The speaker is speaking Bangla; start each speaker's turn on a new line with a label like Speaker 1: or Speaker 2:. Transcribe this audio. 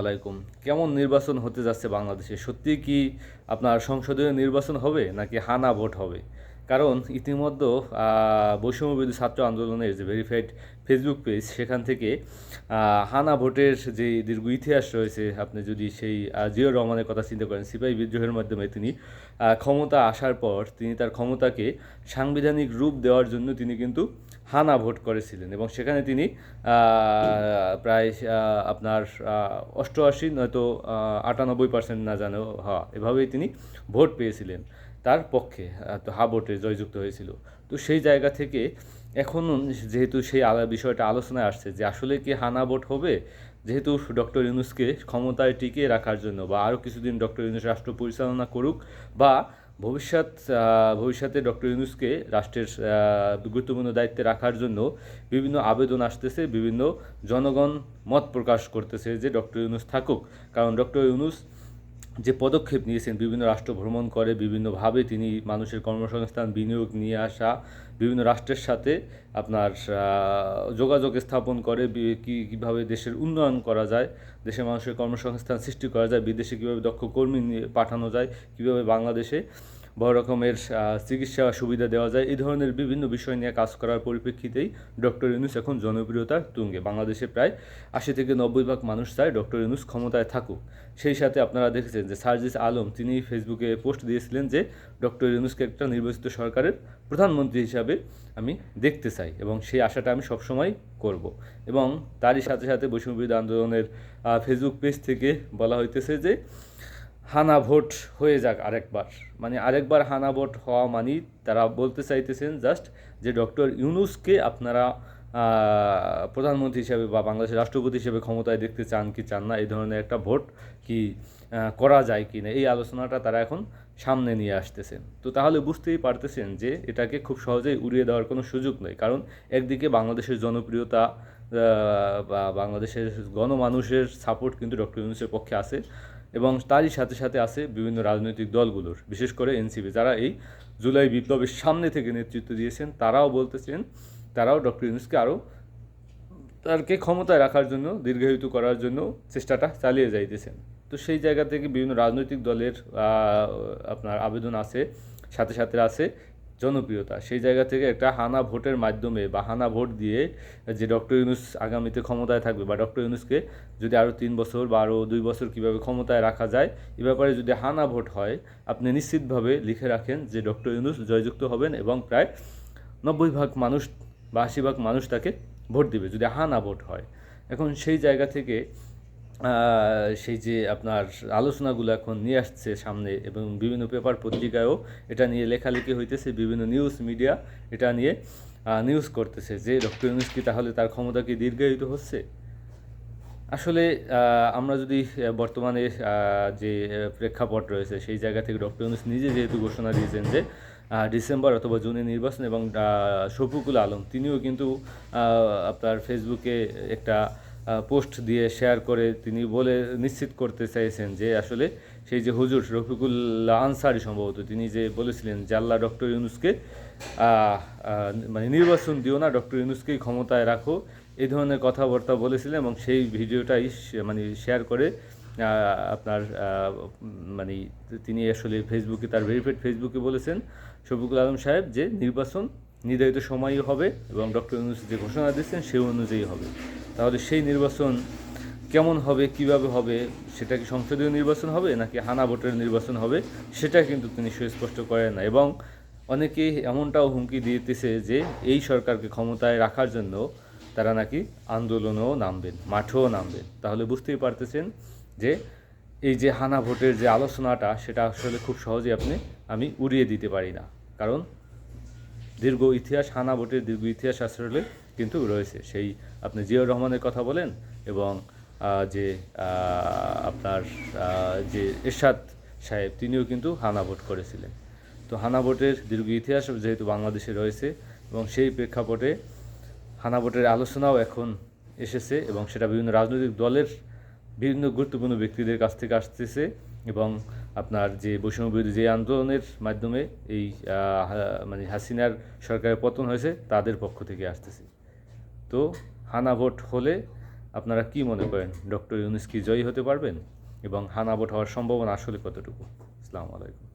Speaker 1: আলাইকুম। কেমন নির্বাচন হতে যাচ্ছে বাংলাদেশে? সত্যি কি আপনার সংসদীয় নির্বাচন হবে নাকি হানা ভোট হবে? কারণ ইতিমধ্যে বৈষম্যবিরোধী ছাত্র আন্দোলনের যে ভেরিফাইড ফেসবুক পেজ সেখান থেকে হানা ভোটের যে দীর্ঘ ইতিহাস রয়েছে আপনি যদি সেই আহ, জিয়াউর রহমানের কথা চিন্তা করেন সিপাহী বিদ্রোহের মাধ্যমে তিনি ক্ষমতা আসার পর তিনি তার ক্ষমতাকে সাংবিধানিক রূপ দেওয়ার জন্য তিনি কিন্তু হানা ভোট করেছিলেন এবং সেখানে তিনি প্রায় আপনার অষ্টআশি নয়তো আটানব্বই পার্সেন্ট না জানো হ্যাঁ এভাবেই তিনি ভোট পেয়েছিলেন। তার পক্ষে তো হা ভোটে জয়যুক্ত হয়েছিল। তো সেই জায়গা থেকে এখন যেহেতু সেই বিষয়টা আলোচনায় আসছে যে আসলে কি হানা ভোট হবে, যেহেতু ডক্টর ইউনুসকে ক্ষমতায় টিকিয়ে রাখার জন্য বা আরও কিছুদিন ডক্টর ইউনুস রাষ্ট্র পরিচালনা করুক বা ভবিষ্যৎ ভবিষ্যতে ডক্টর ইউনুসকে রাষ্ট্রের গুরুত্বপূর্ণ দায়িত্বে রাখার জন্য বিভিন্ন আবেদন আসতেছে, বিভিন্ন জনগণ মত প্রকাশ করতেছে যে ডক্টর ইউনুস থাকুক। কারণ ডক্টর ইউনুস যে পদক্ষেপ নিয়েছেন, বিভিন্ন রাষ্ট্র ভ্রমণ করে, বিভিন্নভাবে তিনি মানুষের কর্মসংস্থান, বিনিয়োগ নিয়ে আসা, বিভিন্ন রাষ্ট্রের সাথে আপনার যোগাযোগ স্থাপন করে কী, কীভাবে দেশের উন্নয়ন করা যায়, দেশের মানুষের কর্মসংস্থান সৃষ্টি করা যায়, বিদেশে কীভাবে দক্ষ কর্মী নিয়ে পাঠানো যায়, কীভাবে বাংলাদেশে বড় রকমের চিকিৎসা সুবিধা দেওয়া যায়। এই ধরনের বিভিন্ন বিষয় নিয়ে কাজ করার পরিপ্রেক্ষিতেই ডক্টর ইউনুস এখন জনপ্রিয়তার তুঙ্গে। বাংলাদেশে প্রায় আশি থেকে নব্বই ভাগ মানুষ চায় ডক্টর ইউনুস ক্ষমতায় থাকুক। সেই সাথে আপনারা দেখেছেন যে সার্জিস আলম, তিনি ফেসবুকে পোস্ট দিয়েছিলেন যে ডক্টর ইউনুসকে একটা নির্বাচিত সরকারের প্রধানমন্ত্রী হিসাবে আমি দেখতে চাই এবং সেই আশাটা আমি সবসময় করব। এবং তারই সাথে সাথে বৈষম্যবিরোধী আন্দোলনের ফেসবুক পেজ থেকে বলা হইতেছে যে হানা ভোট হয়ে যাক আরেকবার। মানে আরেকবার হানা ভোট হওয়া মানি তারা বলতে চাইতেছেন জাস্ট যে ডক্টর ইউনুসকে আপনারা প্রধানমন্ত্রী হিসেবে বা বাংলাদেশের রাষ্ট্রপতি হিসেবে ক্ষমতায় দেখতে চান কি চান না, এই ধরনের একটা ভোট কি করা যায় কি না, এই আলোচনাটা তারা এখন সামনে নিয়ে আসতেছেন। তো তাহলে বুঝতেই পারতেছেন যে এটাকে খুব সহজেই উড়িয়ে দেওয়ার কোনো সুযোগ নেই। কারণ একদিকে বাংলাদেশের জনপ্রিয়তা বাংলাদেশের গণমানুষের সাপোর্ট কিন্তু ডক্টর ইউনুসের পক্ষে আছে এবং তারই সাথে সাথে আছে বিভিন্ন রাজনৈতিক দলগুলোর। বিশেষ করে এনসিপি যারা এই জুলাই বিপ্লবের সামনে থেকে নেতৃত্ব দিয়েছেন, তারাও বলতেছেন, তারাও ডক্টর ইউনুসকে আরও তারকে ক্ষমতায় রাখার জন্য, দীর্ঘায়িত করার জন্য চেষ্টাটা চালিয়ে যাইতেছেন। তো সেই জায়গা থেকে বিভিন্ন রাজনৈতিক দলের আপনার আবেদন আছে, সাথে সাথে আছে। জনপ্রিয়তা। সেই জায়গা থেকে একটা হানা ভোটের মাধ্যমে বা হানা ভোট দিয়ে যে ডক্টর ইউনুস আগামীতে ক্ষমতায় থাকবে বা ডক্টর ইউনুসকে যদি আরও তিন বছর বা আরও দুই বছর কীভাবে ক্ষমতায় রাখা যায়, এ ব্যাপারে যদি হানা ভোট হয়, আপনি নিশ্চিতভাবে লিখে রাখেন যে ডক্টর ইউনুস জয়যুক্ত হবেন এবং প্রায় নব্বই ভাগ মানুষ বা আশি ভাগ মানুষ তাকে ভোট দিবে যদি হানা ভোট হয়। এখন সেই জায়গা থেকে সেই যে আপনার আলোচনাগুলো এখন নিয়ে আসছে সামনে এবং বিভিন্ন পেপার পত্রিকায়ও এটা নিয়ে লেখালেখি হইতেছে, বিভিন্ন নিউজ মিডিয়া এটা নিয়ে নিউজ করতেছে যে ডক্টর ইউনুস কি তাহলে তার ক্ষমতা কি দীর্ঘায়িত হচ্ছে? আসলে আমরা যদি বর্তমানে যে প্রেক্ষাপট রয়েছে সেই জায়গা থেকে ডক্টর ইউনুস নিজে যেহেতু ঘোষণা দিয়েছেন যে ডিসেম্বর অথবা জুনে নির্বাচন এবং শফিকুল আলম তিনিও কিন্তু আপনার ফেসবুকে একটা পোস্ট দিয়ে শেয়ার করে তিনি বলে নিশ্চিত করতে চাইছেন যে আসলে সেই যে হুজুর রফিকুল আনসারি সম্ভবত, তিনি যে বলেছিলেন যে আল্লাহ ডক্টর ইউনুসকে মানে নির্বাচন দিও না, ডক্টর ইউনুসকেই ক্ষমতায় রাখো এই ধরনের কথাবার্তা বলেছিলেন এবং সেই ভিডিওটাই মানে শেয়ার করে আপনার মানে তিনি আসলে ফেসবুকে, তার ভেরিফাইড ফেসবুকে বলেছেন শফিকুল আলম সাহেব যে নির্বাচন নির্ধারিত সময়ই হবে এবং ডক্টর ইউনুস যে ঘোষণা দিচ্ছেন সেই অনুযায়ী হবে। তাহলে সেই নির্বাচন কেমন হবে, কীভাবে হবে, সেটা কি সংসদীয় নির্বাচন হবে নাকি হানা ভোটের নির্বাচন হবে, সেটা কিন্তু তিনি সুস্পষ্ট করেন না। এবং অনেকে এমনটাও হুমকি দিতেছে যে এই সরকারকে ক্ষমতায় রাখার জন্য তারা নাকি আন্দোলনেও নামবেন, মাঠেও নামবেন। তাহলে বুঝতেই পারতেছেন যে এই যে হানা ভোটের যে আলোচনাটা, সেটা আসলে খুব সহজে আপনি, আমি উড়িয়ে দিতে পারি না। কারণ দীর্ঘ ইতিহাস, হানা ভোটের দীর্ঘ ইতিহাস আসলে কিন্তু রয়েছে। সেই আপনি জিয়াউর রহমানের কথা বলেন এবং যে আপনার যে এরশাদ সাহেব, তিনিও কিন্তু হানা ভোট করেছিলেন। তো হানা ভোটের দীর্ঘ ইতিহাস যেহেতু বাংলাদেশে রয়েছে এবং সেই প্রেক্ষাপটে হানা ভোটের আলোচনাও এখন এসেছে এবং সেটা বিভিন্ন রাজনৈতিক দলের বিভিন্ন গুরুত্বপূর্ণ ব্যক্তিদের কাছ থেকে আসতেছে এবং আপনার যে বৈষম্য বিরোধী যে আন্দোলনের মাধ্যমে এই মানে হাসিনার সরকারের পতন হয়েছে, তাদের পক্ষ থেকে আসতেছে। তো হানা ভোট হলে আপনারা কি মনে করেন? ডক্টর ইউনুস কি জয়ী হতে পারবেন? এবং হানা ভোট হওয়ার সম্ভাবনা আসলে কতটুকু? আসসালামু আলাইকুম।